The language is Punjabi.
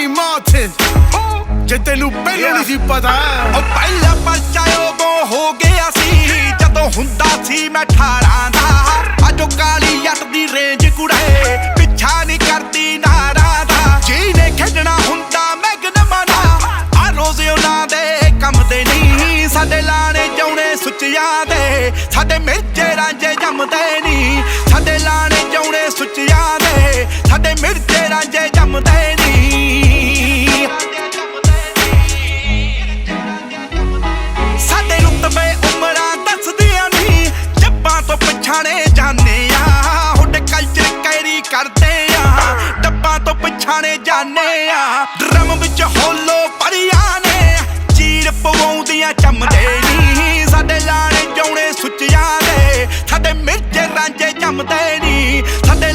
ਨਹੀਂ ਮੌਤ ਜੇ ਤੈਨੂੰ ਪਹਿਲਾਂ ਨਹੀਂ ਸੀ ਪਤਾ, ਉਹ ਪਹਿਲਾ ਪਰਚਾ ਉਦੋਂ ਹੋ ਗਿਆ ਸੀ। ਜਦੋਂ ਹੁੰਦਾ ਸੀ ਮੈਂ 18 ਦਾ ਅਜੋ ਕਾਲੀ ਜੱਟ ਦੀ ਰੇਂਜ ਕੁੜੇ, ਪਿੱਛਾ ਨਹੀਂ ਕਰਦੀ ਨਾਰਾਂ ਦਾ। ਜਿਹਨੇ ਖੇਡਣਾ ਹੁੰਦਾ ਮੈਗਨਮਾਂ ਦਾ ਆ ਰੋਜ਼ ਉਹਨਾਂ ਦੇ ਕੰਮ ਦੇ ਨਹੀਂ। ਸਾਡੇ ਲਾਣੇ ਜਾਉਣੇ ਸੁੱਚਿਆਂ ਦੇ, ਸਾਡੇ ਮਿਰਚੇ ਰਾਂਝੇ ਜੰਮਦੇ ਤੋਂ ਪਛਾਣੇ ਆ। ਡਰਮ ਵਿੱਚ ਹੋਲੋ ਪਰੀਆਂ ਨੇ। ਚੀਰ ਪਵਾਉਂਦੀਆਂ ਚੰਮਦੇ ਨਹੀਂ ਸਾਡੇ ਲਾਣੇ ਜਾਉਣੇ ਸੁੱਚਿਆਂ ਦੇ। ਸਾਡੇ ਮਿਰਚੇ ਰਾਂਝੇ ਜੰਮਦੇ ਨਹੀਂ ਸਾਡੇ